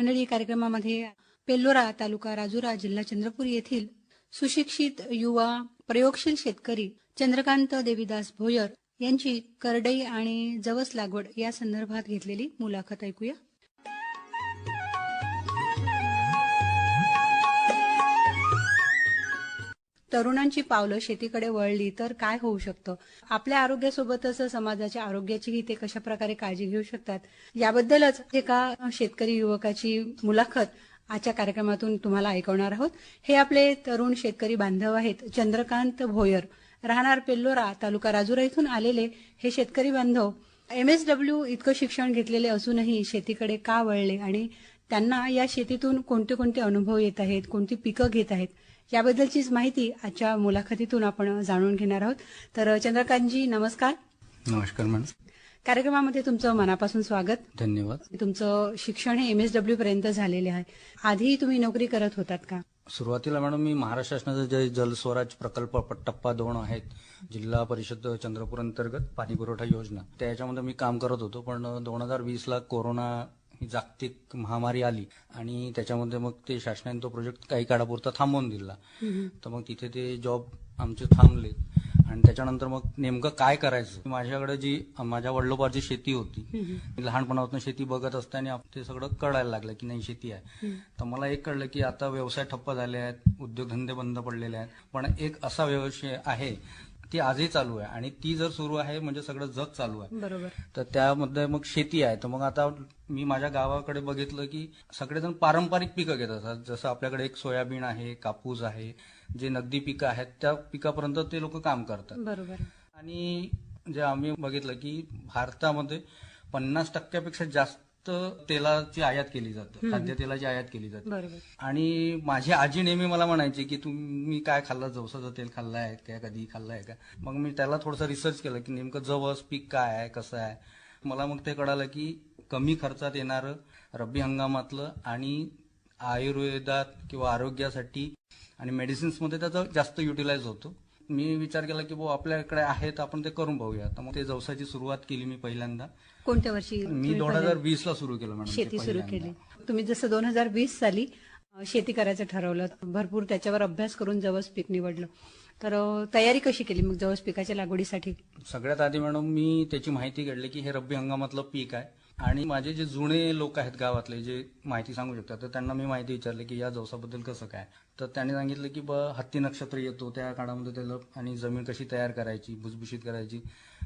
मंडळी कार्यक्रमामध्ये पेल्लोरा तालुका राजुरा जिल्हा चंद्रपूर येथील सुशिक्षित युवा प्रयोगशील शेतकरी चंद्रकांत देवीदास भोयर यांची करडई आणि जवस लागवड या संदर्भात घेतलेली मुलाखत ऐकूया. तरुणांची पावलं शेतीकडे वळली तर काय होऊ शकतं? आपल्या आरोग्यासोबतच समाजाच्या आरोग्याचीही ते कशा प्रकारे काळजी घेऊ शकतात? याबद्दलच एका शेतकरी युवकाची मुलाखत आजच्या कार्यक्रमातून तुम्हाला ऐकवणार आहोत. हे आपले तरुण शेतकरी बांधव आहेत चंद्रकांत भोयर. राहणार पेल्लोरा तालुका राजुरा इथून आलेले हे शेतकरी बांधव. एम एस डब्ल्यू इतकं शिक्षण घेतलेले असूनही शेतीकडे का वळले आणि त्यांना या शेतीतून कोणते कोणते अनुभव येत आहेत कोणती पिकं घेत आहेत? याबद्दलचीच माहिती आजच्या मुलाखतीतून आपण जाणून घेणार आहोत. तर चंद्रकांतजी नमस्कार. नमस्कार मॅडम. कार्यक्रमामध्ये तुमचं मनापासून स्वागत. धन्यवाद. तुमचं शिक्षण हे एम एस डब्ल्यू पर्यंत झालेले आहे. आधी तुम्ही नोकरी करत होतात का? सुरुवातीला मॅडम मी महाराष्ट्र शासनाचा जे जलस्वराज प्रकल्प टप्पा दोन आहेत जिल्हा परिषद चंद्रपूर अंतर्गत पाणी पुरवठा योजना. त्याच्यामध्ये मी काम करत होतो पण दोन हजार वीस ला कोरोना ही जागतिक महामारी आली आणि त्याच्यामध्ये मग ते शासनाने तो प्रोजेक्ट काही काळापुरता थांबवून दिला. तर मग तिथे ते जॉब आमचे थांबले. आणि त्याच्यानंतर मग नेमकं काय करायचं? माझ्याकडे जी माझ्या वडिलोपार्जी शेती होती लहानपणापासून शेती बघत असताना ते सगळं कळायला लागलं की नाही शेती आहे. तर मला एक कळलं की आता व्यवसाय ठप्प झाले आहेत उद्योगधंदे बंद पडलेले आहेत. पण एक असा व्यवसाय आहे ती आजही चालू आहे. आणि ती जर सुरू आहे म्हणजे सगळं जग चालू आहे. बरोबर. तर त्यामध्ये मग शेती आहे. तर मग आता मी माझ्या गावाकडे बघितलं की सगळेजण पारंपरिक पिकं घेत असतात. जसं आपल्याकडे एक सोयाबीन आहे कापूस आहे जे नगदी पिकं आहेत त्या पिकापर्यंत ते लोक काम करतात. बरोबर. आणि जे आम्ही बघितलं की भारतामध्ये पन्नास टक्क्यापेक्षा जास्त तेलाची आयात केली जाते खाद्यतेलाची आयात केली जाते. आणि माझी आजी नेहमी मला म्हणायची की तुम्ही काय खाल्लं? जवसाचं तेल खाल्लं आहे का? कधी खाल्लं आहे का? मग मी त्याला थोडंसं रिसर्च केलं की नेमकं जवस पीक काय आहे कसं आहे? मला मग ते कळालं की कमी खर्चात येणारं रब्बी हंगामातलं आणि आयुर्वेदात किंवा आरोग्यासाठी आणि मेडिसिन्समध्ये त्याचा जास्त युटिलाइज होतो. मी विचार केला की बुवा आपल्याकडे आहे तर आपण ते करून पाहूया तर मग ते जवसाची सुरुवात केली मी पहिल्यांदा. कोणत्या वर्षी मी दोन हजार वीस ला सुरू केलं मॅडम ते शेती सुरू पहिल्यांदा. केली. तुम्ही जसं दोन हजार वीस साली अ, शेती करायचं ठरवलं भरपूर त्याच्यावर अभ्यास करून जवस पीक निवडलं. तर अ, तयारी कशी केली मग जवस पिकाच्या लागवडीसाठी? सगळ्यात आधी मॅडम मी त्याची माहिती काढली की हे रब्बी हंगामातलं पीक आहे. आणि माझे जे जुने लोक आहेत गावातले जे माहिती सांगू शकतात तर त्यांना मी माहिती विचारली की या जवसाबद्दल कसं काय? तर त्यांनी सांगितलं की ब हत्ती नक्षत्र येतो त्या काळामध्ये त्याला आणि जमीन कशी तयार करायची भुसभुशीत करायची.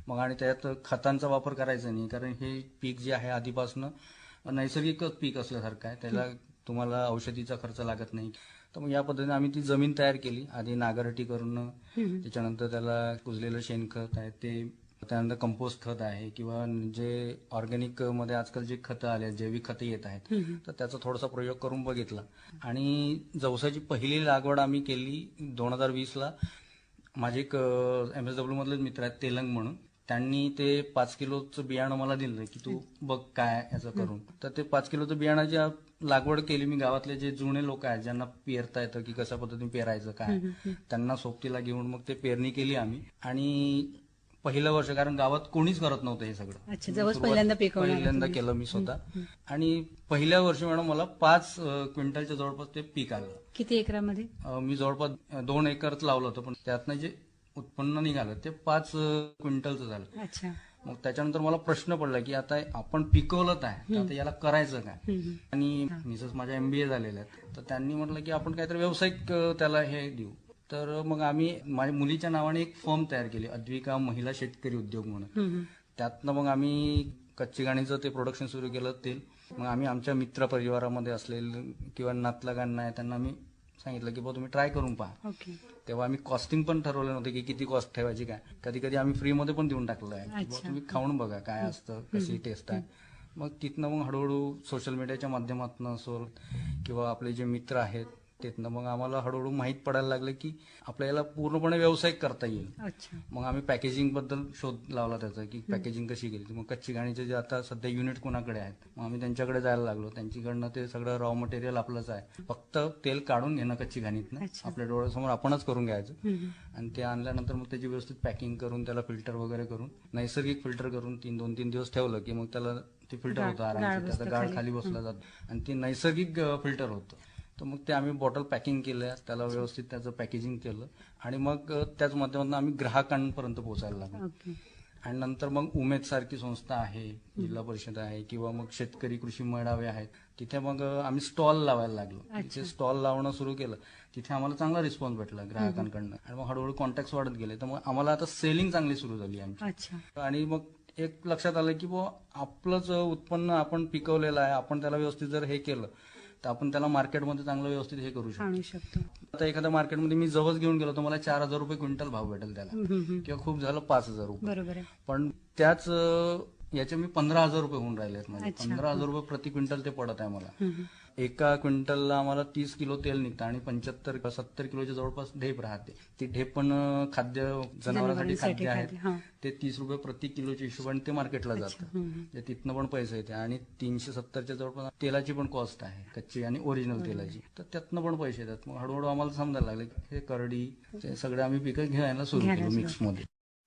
मग आणि त्यात खतांचा वापर करायचा नाही कारण हे पीक जे आहे आधीपासनं नैसर्गिकच पीक असल्यासारखं आहे. त्याला तुम्हाला औषधीचा खर्च लागत नाही. तर मग या पद्धतीने आम्ही ती जमीन तयार केली. आधी नागरटी करून त्याच्यानंतर त्याला कुजलेलं शेणखत आहे ते त्यानंतर कंपोस्ट खत आहे किंवा जे ऑर्गॅनिकमध्ये आजकाल जे खतं आले आहेत, जैविक खतं येत आहेत तर त्याचा थोडासा प्रयोग करून बघितला. आणि जवसाची पहिली लागवड आम्ही केली दोन हजार वीसला माझे एक एम एस डब्ल्यू मधलेच मित्र आहेत तेलंग म्हणून. त्यांनी ते पाच किलोचं बियाणं मला दिलं की तू बघ काय याचं करून. तर ते पाच किलोचं बियाणाची लागवड केली मी गावातले जे जुने लोक आहेत ज्यांना पेरता येतं की कशा पद्धतीने पेरायचं काय त्यांना सोबतीला घेऊन मग ते पेरणी केली आम्ही. आणि पहिलं वर्ष कारण गावात कोणीच करत नव्हतं हे सगळं. अच्छा जवस सुरुवात पहिल्यांदा पिकवणार पहिल्यांदा केलं मी स्वतः. आणि पहिल्या वर्षी मॅडम मला पाच अं, क्विंटलच्या जवळपास ते पीक आलं. किती एकरामध्ये? अं, मी जवळपास दोन एकरच लावलं होतं पण त्यातनं जे उत्पन्न निघालं ते पाच अं, क्विंटलचं झालं. अच्छा. मग त्याच्यानंतर मला प्रश्न पडला की आता आपण पिकवलं आहे तर आता याला करायचं काय? हम्म. आणि मिसेस माझ्या एमबीए झालेल्या आहेत. तर त्यांनी म्हटलं की आपण काहीतरी व्यावसायिक अं, त्याला हे देऊ. तर मग आम्ही माझ्या मुलीच्या नावाने एक फर्म तयार केली अद्विका महिला शेतकरी उद्योग म्हणून. त्यातनं मग आम्ही कच्ची गाणीचं ते प्रोडक्शन सुरू केलं तेल. मग आम्ही आमच्या मित्र परिवारामध्ये असलेले किंवा नातलगांना आहे त्यांना आम्ही सांगितलं की बुवा तुम्ही ट्राय करून पहा. तेव्हा आम्ही कॉस्टिंग पण ठरवलं नव्हतं की किती कॉस्ट ठेवायची काय. कधी कधी आम्ही फ्रीमध्ये पण देऊन टाकलं आहे. तुम्ही खाऊन बघा काय असतं कशी टेस्ट आहे. मग तिथनं मग हळूहळू सोशल मीडियाच्या माध्यमातून असो किंवा आपले जे मित्र आहेत तिथनं मग आम्हाला हळूहळू माहीत पडायला लागलं की आपल्याला पूर्णपणे व्यावसायिक करता येईल. मग आम्ही पॅकेजिंगबद्दल शोध लावला त्याचा की पॅकेजिंग कशी केली. मग कच्ची घाणीचे जे आता सध्या युनिट कोणाकडे आहेत मग आम्ही त्यांच्याकडे जायला लागलो. त्यांच्याकडनं ते सगळं रॉ मटेरियल आपलंच आहे. फक्त तेल काढून घेणं कच्ची घाणीतनं अच्छा. आपल्या डोळ्यासमोर आपणच करून घ्यायचं. आणि ते आणल्यानंतर मग त्याची व्यवस्थित पॅकिंग करून त्याला फिल्टर वगैरे करून नैसर्गिक फिल्टर करून तीन दोन तीन दिवस ठेवलं की मग त्याला ते फिल्टर होतं आरामशीर. त्याचा गाळ. खाली. बसला जातो. आणि ते नैसर्गिक फिल्टर होतं. तर मग ते आम्ही बॉटल पॅकिंग केलं त्याला व्यवस्थित त्याचं पॅकेजिंग केलं आणि मग त्याच माध्यमातून आम्ही ग्राहकांपर्यंत पोहोचायला लागलो. आणि नंतर मग उमेद सारखी संस्था आहे जिल्हा परिषद आहे किंवा मग शेतकरी कृषी मेळावे आहेत तिथे मग आम्ही स्टॉल लावायला लागलो. तिथे स्टॉल लावणं सुरू केलं तिथे आम्हाला चांगला रिस्पॉन्स भेटला ग्राहकांकडनं. आणि मग हळूहळू कॉन्टॅक्ट वाढत गेले. तर मग आम्हाला आता सेलिंग चांगली सुरू झाली आमची. आणि मग एक लक्षात आलं की बुवा आपलंच उत्पन्न आपण पिकवलेलं आहे आपण त्याला व्यवस्थित जर हे केलं तर आपण त्याला मार्केटमध्ये चांगलं व्यवस्थित हे करू शकतो. आणू शकतो. आता एखाद्या मार्केटमध्ये मी जवळ घेऊन गेलो तर मला चार हजार रुपये क्विंटल भाव भेटेल त्याला. हम्म, हम्म, हम्म. किंवा खूप झालं पाच हजार रुपये. बरोबर आहे. पण त्याच अं, याचे मी पंधरा हजार रुपये होऊन राहिले आहेत माझे. अच्छा. पंधरा हजार रुपये प्रति क्विंटल ते पडत आहे मला. हम्म, हम्म. एका क्विंटलला आम्हाला तीस किलो तेल निघतं आणि पंच्याहत्तर सत्तर किलोच्या जवळपास ढेप राहते. ती ढेप पण खाद्य जनावरांसाठी खाद्य आहे. हा. ते तीस रुपये प्रति किलोच्या हिशोबाने ते मार्केटला जातं. तिथनं पण पैसे येते आणि तीनशे सत्तरच्या जवळपास तेलाची पण कॉस्ट आहे कच्ची आणि ओरिजिनल तेलाची. तर त्यातनं पण पैसे येतात. मग हळूहळू आम्हाला समजायला लागले की हे करडी सगळे आम्ही पिकं घ्यायला सुरू केलं सुरू. मिक्समध्ये.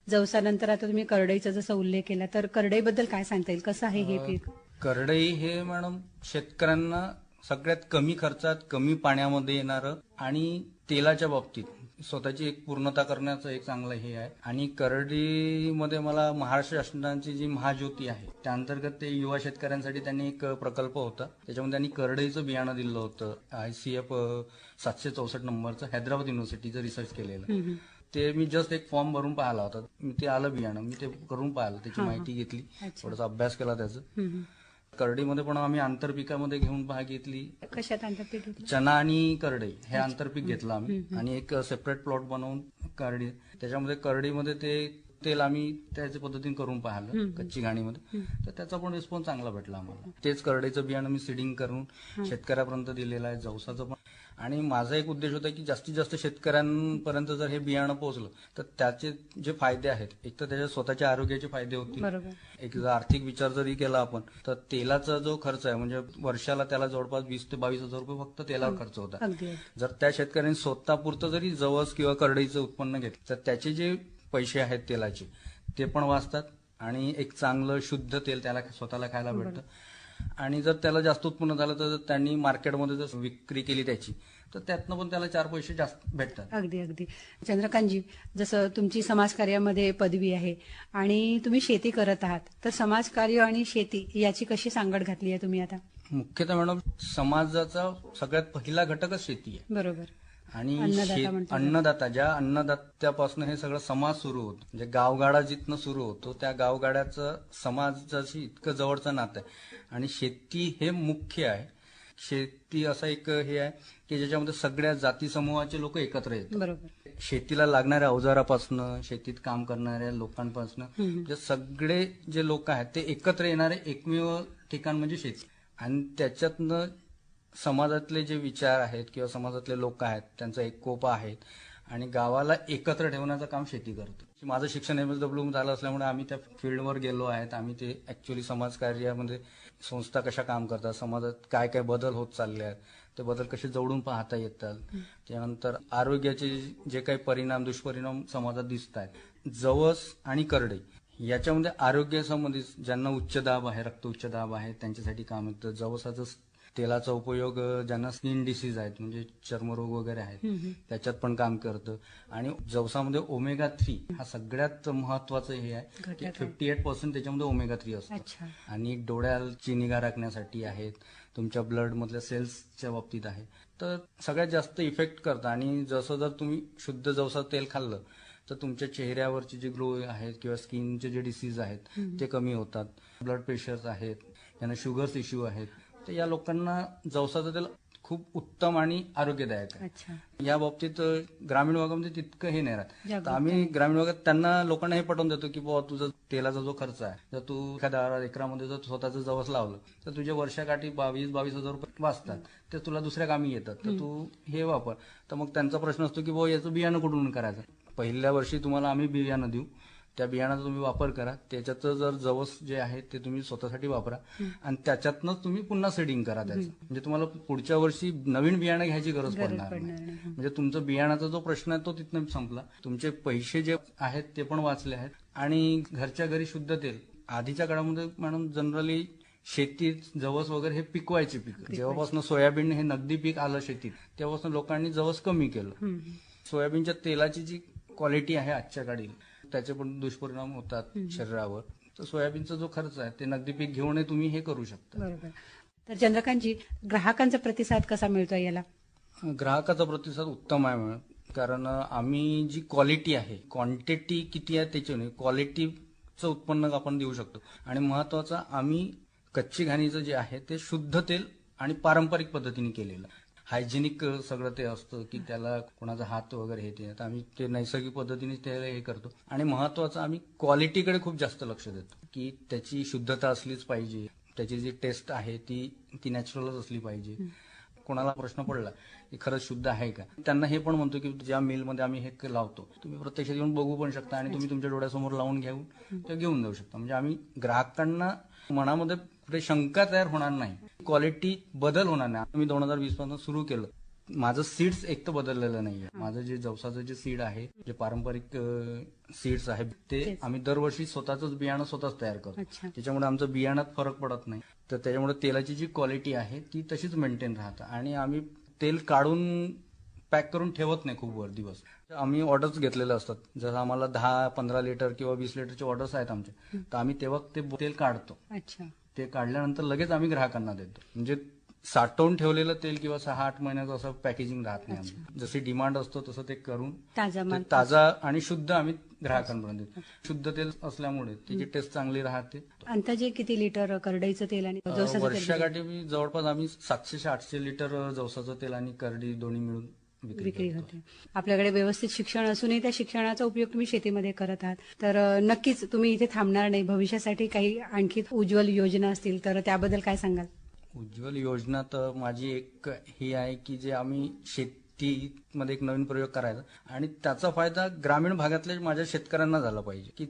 जवसानंतर आता तुम्ही करडईचा जसा उल्लेख केला तर करडईबद्दल काय सांगता येईल? कसं आहे हे पीक? करडई हे मॅडम शेतकऱ्यांना सगळ्यात कमी खर्चात कमी पाण्यामध्ये येणारं आणि तेलाच्या बाबतीत स्वतःची एक पूर्णता करण्याचं एक चांगलं हे आहे. आणि करडीमध्ये मला महाराष्ट्र शासनाची जी महाज्योती आहे त्या अंतर्गत ते युवा शेतकऱ्यांसाठी त्यांनी एक प्रकल्प होता. त्याच्यामध्ये त्यांनी करडईचं बियाणं दिलं होतं. आय सी एफ सातशे चौसष्ट नंबरचं हैदराबाद युनिव्हर्सिटीचं रिसर्च केलेलं. ते मी जस्ट एक फॉर्म भरून पाहिला होता. मी ते आलं बियाणं मी ते करून पाहिलं त्याची माहिती घेतली. थोडासा अभ्यास केला त्याचं. करडीमध्ये पण आम्ही आंतरपिकामध्ये घेऊन भाग घेतली. कशात आंतरपीक घेतलं? चना आणि करडई हे आंतरपीक घेतलं आम्ही. आणि एक सेपरेट प्लॉट बनवून करडी. त्याच्यामध्ये करडीमध्ये ते तेल आम्ही त्याच्या पद्धतीने करून पाहिलं कच्ची घाणीमध्ये तर त्याचा पण रिस्पॉन्स चांगला भेटला आम्हाला. तेच करडईचं बियाणं मी सिडिंग करून शेतकऱ्यापर्यंत दिलेलं आहे. जवसाचं पण आणि माझा एक उद्देश होता की जास्तीत जास्त शेतकऱ्यांपर्यंत जर हे बियाणं पोहोचलं तर त्याचे जे फायदे आहेत एक तर त्याच्या स्वतःच्या आरोग्याचे फायदे होतील. एक जर आर्थिक विचार जरी केला आपण तर तेलाचा जो खर्च आहे म्हणजे वर्षाला त्याला जवळपास वीस ते बावीस हजार रुपये फक्त तेलावर खर्च होता जर त्या शेतकऱ्यांनी स्वतःपुरतं जरी जवस किंवा करडईचं उत्पन्न घेतलं तर त्याचे जे पैसे आहेत तेलाचे ते पण वाचतात आणि एक चांगलं शुद्ध तेल त्याला स्वतःला खायला भेटतं. आणि जर त्याला जास्त उत्पन्न झालं तर त्यांनी मार्केटमध्ये जर विक्री केली त्याची तर त्यातनं पण त्याला चार पैसे जास्त भेटतात. अगदी अगदी. चंद्रकांतजी जसं तुमची समाजकार्यामध्ये पदवी आहे आणि तुम्ही शेती करत आहात तर समाजकार्य आणि शेती याची कशी सांगड घातली आहे तुम्ही आता? मुख्यतः मॅडम समाजाचा सगळ्यात पहिला घटकच शेती आहे. बरोबर. आणि अन्नदाता शेत- म्हणतात. अन्नदाता ज्या अन्नदात्यापासून हे सगळं समाज सुरू होतो म्हणजे गावगाडा जिथनं सुरू होतो त्या गावगाड्याचं समाजाशी इतकं जवळचं नातं आहे. आणि शेती हे मुख्य आहे. शेती असं एक हे आहे की ज्याच्यामध्ये सगळ्या जाती समूहाचे लोक एकत्र येतात. बरोबर. शेतीला लागणाऱ्या अवजारापासनं शेतीत काम करणाऱ्या लोकांपासनं म्हणजे सगळे जे लोक आहेत ते एकत्र येणारे एकमेव ठिकाण म्हणजे शेती. आणि त्याच्यातनं समाजातले जे विचार आहेत किंवा समाजातले लोक आहेत त्यांचा एकोप आहेत आणि गावाला एकत्र ठेवण्याचं काम शेती करतो. माझं शिक्षण एम एस डब्ल्यू झालं असल्यामुळे आम्ही त्या फील्डवर गेलो आहेत. आम्ही ते ऍक्च्युली समाजकार्यामध्ये संस्था कशा काम करतात समाजात काय काय बदल होत चालले आहेत ते बदल कसे जवळून पाहता येतात. त्यानंतर आरोग्याचे जे काही परिणाम दुष्परिणाम समाजात दिसत आहेत जवस आणि करडई याच्यामध्ये आरोग्यासंबंधित ज्यांना उच्च दाब आहे रक्त उच्च दाब आहे त्यांच्यासाठी काम येतं जवसाचं तेलाचा उपयोग ज्यांना स्किन डिसीज आहेत म्हणजे चर्मरोग वगैरे आहेत त्याच्यात पण काम करतं. आणि जवसामध्ये ओमेगा थ्री हा सगळ्यात महत्वाचं हे आहे की. फिफ्टी एट पर्सेंट त्याच्यामध्ये ओमेगा थ्री असतं. आणि डोळ्याची निगा राखण्यासाठी आहेत तुमच्या ब्लड मधल्या सेल्सच्या बाबतीत आहे. तर सगळ्यात जास्त इफेक्ट करतं. आणि जसं जर तुम्ही शुद्ध जवसा तेल खाल्लं तर तुमच्या चेहऱ्यावरचे जे ग्लो आहेत किंवा स्किनचे जे डिसीज आहेत ते कमी होतात. ब्लड प्रेशर्स आहेत ज्यांना शुगर्स इश्यू आहेत. तर या लोकांना जवसाचं तेल खूप उत्तम आणि आरोग्यदायक आहे. या बाबतीत ग्रामीण भागामध्ये तितकं हे नाही राहत. तर आम्ही ग्रामीण भागात त्यांना लोकांना हे पटवून देतो की बाबा तुझा तेलाचा जो खर्च आहे जर तू एखाद्या एकरामध्ये जर स्वतःचं जवस लावलं तर तुझ्या वर्षाकाठी बावीस बावीस हजार रुपये वाचतात. ते तुला दुसऱ्या कामी येतात. तर तू हे वापर. तर मग त्यांचा प्रश्न असतो की बाबा याचं बियाणं कुठून करायचं? पहिल्या वर्षी तुम्हाला आम्ही बियाणं देऊ. त्या बियाणाचा तुम्ही वापर करा त्याच्याचं जर जवस जे आहे ते तुम्ही स्वतःसाठी वापरा आणि त्याच्यातनंच तुम्ही पुन्हा सेडिंग करा त्याचं. म्हणजे तुम्हाला पुढच्या वर्षी नवीन बियाणं घ्यायची गरज पडणार म्हणजे तुमचं बियाणाचा जो प्रश्न आहे तो तिथनं संपला. तुमचे पैसे जे आहेत ते पण वाचले आहेत. आणि घरच्या घरी शुद्ध तेल आधीच्या काळामध्ये मॅडम जनरली शेतीत जवस वगैरे हे पिकवायचे पीक. जेव्हापासून सोयाबीन हे नगदी पीक आलं शेतीत तेव्हापासून लोकांनी जवस कमी केलं. सोयाबीनच्या तेलाची जी क्वालिटी आहे आजच्या काळी त्याचे पण दुष्परिणाम होतात शरीरावर. तर सोयाबीनचा जो खर्च आहे ते नगदी पीक घेऊन तुम्ही हे करू शकता. बरोबर. तर चंद्रकांतजी ग्राहकांचा प्रतिसाद कसा मिळतो याला? ग्राहकाचा प्रतिसाद उत्तम आहे मॅडम. कारण आम्ही जी क्वालिटी आहे क्वांटिटी किती आहे त्याची नाही क्वालिटीचं उत्पन्न आपण देऊ शकतो. आणि महत्वाचं आम्ही कच्ची घाणीचं जे आहे ते शुद्ध तेल आणि पारंपरिक पद्धतीने केलेलं. हायजेनिक सगळं ते असतं की त्याला कोणाचा हात वगैरे हे ते. आम्ही ते नैसर्गिक पद्धतीने त्याला हे करतो. आणि महत्वाचं आम्ही क्वालिटीकडे खूप जास्त लक्ष देतो की त्याची शुद्धता असलीच पाहिजे. त्याची जी टेस्ट आहे ती ती नॅचरलच असली पाहिजे. कोणाला प्रश्न पडला की खरंच शुद्ध आहे का? त्यांना हे पण म्हणतो की ज्या मिलमध्ये आम्ही हे लावतो तुम्ही प्रत्यक्षात येऊन बघू पण शकता आणि तुम्ही तुमच्या डोळ्यासमोर लावून घेऊन ते घेऊन जाऊ शकता. म्हणजे आम्ही ग्राहकांना मनामध्ये कुठे शंका तयार होणार नाही. क्वालिटी बदल होणार नाही. आम्ही दोन हजार वीसपासून सुरू केलं. माझं सीड्स एक तर बदललेलं नाहीये. माझं जे जवसाचं जे सीड आहे जे पारंपरिक सीड्स आहे ते. आम्ही दरवर्षी स्वतःच बियाणं स्वतःच तयार करतो. त्याच्यामुळे आमचं बियाणात फरक पडत नाही. तर त्याच्यामुळे तेलाची जी क्वालिटी आहे ती तशीच मेंटेन राहतं. आणि आम्ही तेल काढून पॅक करून ठेवत नाही खूप वर दिवस. आम्ही ऑर्डर्स घेतलेले असतात. जसं आम्हाला दहा पंधरा लिटर किंवा वीस लिटरचे ऑर्डर्स आहेत आमचे. तर आम्ही तेव्हा ते तेल काढतो. अच्छा. ते काढल्यानंतर लगेच आम्ही ग्राहकांना देतो. म्हणजे साठवून ठेवलेलं तेल किंवा सहा आठ महिन्याचं असं पॅकेजिंग राहत नाही आमचं. जशी डिमांड असतो तसं ते करून ताजा ते माल ताजा आणि शुद्ध आम्ही ग्राहकांपर्यंत देतो. शुद्ध तेल असल्यामुळे त्याची टेस्ट चांगली राहते. अंदाजे किती लिटर करडईचं तेल आणि वर्षाकाठी जवळपास आम्ही सातशे आठशे लिटर जवसाचं तेल आणि करडी दोन्ही मिळून विक्री. होते आपल्याकडे व्यवस्थित शिक्षण असूनही त्या शिक्षणाचा उपयोग तुम्ही शेतीमध्ये करत आहात. तर नक्कीच तुम्ही इथे थांबणार नाही. भविष्यासाठी काही आणखी उज्ज्वल योजना असतील तर त्याबद्दल काय सांगाल? उज्ज्वल योजना तर माझी एक ही आहे की जे आम्ही शेतीमध्ये एक नवीन प्रयोग करायचा. आणि त्याचा फायदा ग्रामीण भागातल्या माझ्या शेतकऱ्यांना झाला पाहिजे. की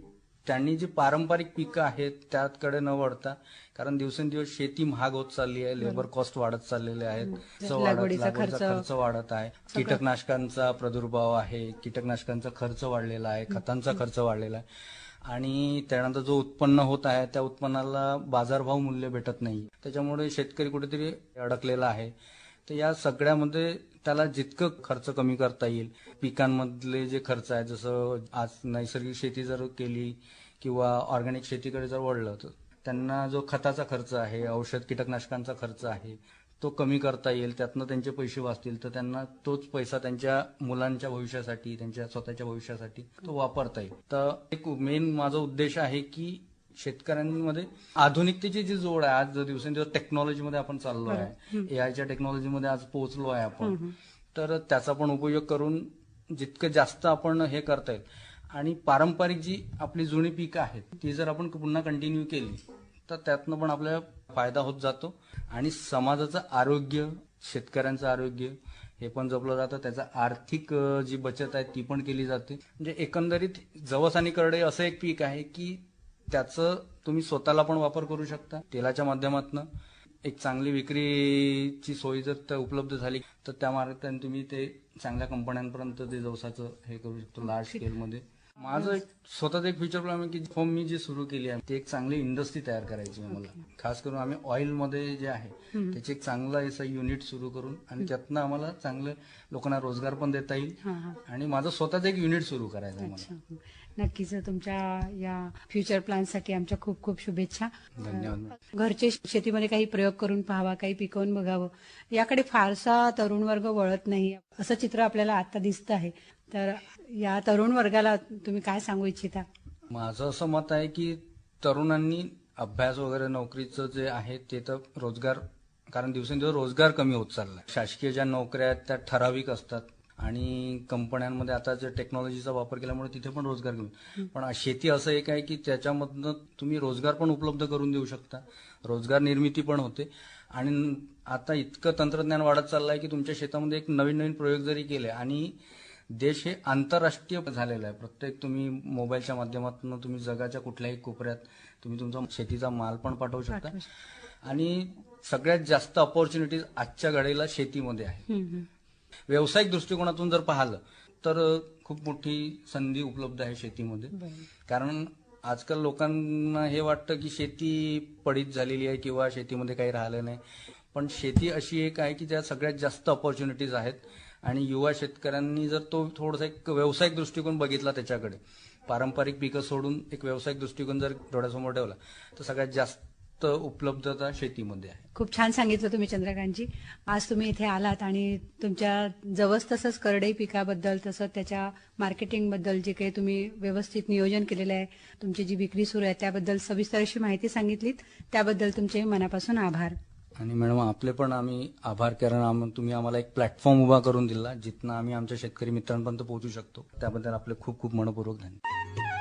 त्यांनी जी पारंपरिक पिकं आहेत त्याकडे न वळता कारण दिवसेंदिवस शेती महाग होत चालली आहे लेबर कॉस्ट वाढत चाललेले आहेत खर्च वाढत- लागवडीचा लागवडीचा खर्च. खर्च वाढत आहे. कीटकनाशकांचा प्रादुर्भाव आहे कीटकनाशकांचा खर्च वाढलेला आहे खतांचा खर्च वाढलेला आहे. आणि त्यानंतर जो उत्पन्न होत आहे त्या उत्पन्नाला बाजारभाव मूल्य भेटत नाही. त्याच्यामुळे शेतकरी कुठेतरी अडकलेला आहे. तर या सगळ्यामध्ये त्याला जितकं खर्च कमी करता येईल पिकांमधले जे खर्च आहे जसं आज नैसर्गिक शेती जर केली किंवा ऑर्गॅनिक शेतीकडे जर वळलं तर त्यांना जो खताचा खर्च आहे औषध कीटकनाशकांचा खर्च आहे तो कमी करता येईल. त्यातनं त्यांचे पैसे वाचतील. तर त्यांना तोच पैसा त्यांच्या मुलांच्या भविष्यासाठी त्यांच्या स्वतःच्या भविष्यासाठी तो वापरता येईल. तर एक मेन माझा उद्देश आहे की शेतकऱ्यांमध्ये आधुनिकतेची जी जोड आहे आज दिवसेंदिवस टेक्नॉलॉजीमध्ये आपण चाललो आहे. एआयच्या टेक्नॉलॉजीमध्ये आज पोहोचलो आहे आपण. तर त्याचा पण उपयोग करून जितकं जास्त आपण हे करता येईल आणि पारंपरिक जी आपली जुनी पिकं आहेत ती जर आपण पुन्हा कंटिन्यू केली तर त्यातनं पण आपल्याला फायदा होत जातो. आणि समाजाचं आरोग्य शेतकऱ्यांचं आरोग्य हे पण जपलं जातं. त्याचा आर्थिक जी बचत आहे ती पण केली जाते. म्हणजे एकंदरीत जवस आणि करडे असं एक पीक आहे की त्याचं तुम्ही स्वतःला पण वापर करू शकता. तेलाच्या माध्यमातून एक चांगली विक्रीची सोय जर त्या उपलब्ध झाली तर त्या मार्गाने तुम्ही ते चांगल्या कंपन्यांपर्यंत ते जवसाचं हे करू शकतो लार्ज स्केलमध्ये माझं एक स्वतःच एक फ्युचर प्लॅन आहे की फॉर्म मी जी सुरू केली आहे ती एक चांगली इंडस्ट्री तयार करायची आहे मला. खास करून आम्ही ऑइलमध्ये जे आहे त्याचे एक चांगलं असं युनिट सुरू करून आणि त्यातनं आम्हाला चांगलं लोकांना रोजगार पण देता येईल. आणि माझं स्वतःच एक युनिट सुरू करायचं आहे मला. नक्कीच तुमच्या या फ्युचर प्लॅनसाठी आमच्या खूप खूप शुभेच्छा. धन्यवाद. घरचे शेतीमध्ये काही प्रयोग करून पाहावा काही पिकवून बघावं. याकडे फारसा तरुण वर्ग वळत नाही. असं चित्र आपल्याला आता दिसतं आहे. तर या तरुण वर्गाला तुम्ही काय सांगू इच्छिता? माझं असं मत आहे की तरुणांनी अभ्यास वगैरे नोकरीचं जे आहे ते तर रोजगार कारण दिवसेंदिवस रोजगार कमी होत चाललाय. शासकीय ज्या नोकऱ्या आहेत त्या ठराविक असतात. आणि कंपन्यांमध्ये आता जे टेक्नॉलॉजीचा वापर केल्यामुळे तिथे पण रोजगार कमी पण शेती असं एक आहे की त्याच्यामधनं तुम्ही रोजगार पण उपलब्ध करून देऊ शकता. रोजगार निर्मिती पण होते. आणि आता इतकं तंत्रज्ञान वाढत चाललंय की तुमच्या शेतामध्ये एक नवीन नवीन प्रयोग जरी केले आणि देश हे आंतरराष्ट्रीय झालेलं आहे. प्रत्येक तुम्ही मोबाईलच्या माध्यमातून तुम्ही जगाच्या कुठल्याही कोपऱ्यात तुम्ही तुमचा शेतीचा माल पण पाठवू शकता. आणि सगळ्यात जास्त ऑपॉर्च्युनिटीज आजच्या घडीला शेतीमध्ये आहे. व्यावसायिक दृष्टिकोनातून जर पाहिलं तर खूप मोठी संधी उपलब्ध आहे शेतीमध्ये. कारण आजकाल लोकांना हे वाटतं की शेती पडीत झालेली आहे किंवा शेतीमध्ये काही राहिलं नाही. पण शेती अशी एक आहे की ज्या सगळ्यात जास्त ऑपॉर्च्युनिटीज आहेत. आणि युवा शेतकऱ्यांनी जर तो थोडासा एक व्यावसायिक दृष्टिकोन बघितला त्याच्याकडे पारंपरिक पिकं सोडून एक व्यावसायिक दृष्टिकोन जर डोळ्यासमोर ठेवला तर सगळ्यात जास्त उपलब्धता शेतीमध्ये आहे. खूप छान सांगितलं तुम्ही चंद्रकांतजी. आज तुम्ही इथे आलात आणि तुमच्या जवळ तसंच करडई पिकाबद्दल तसंच त्याच्या मार्केटिंगबद्दल जे काही तुम्ही व्यवस्थित नियोजन केलेलं आहे तुमची जी विक्री सुरू आहे त्याबद्दल सविस्तर अशी माहिती सांगितलीत. त्याबद्दल तुमचे मनापासून आभार. आणि मॅडम आपले पण आम्ही आभार कारण तुम्ही आम्हाला एक प्लॅटफॉर्म उभा करून दिला जिथनं आम्ही आमच्या शेतकरी मित्रांपर्यंत पोहोचू शकतो. त्याबद्दल आपले खूप खूप मनपूर्वक धन्यवाद.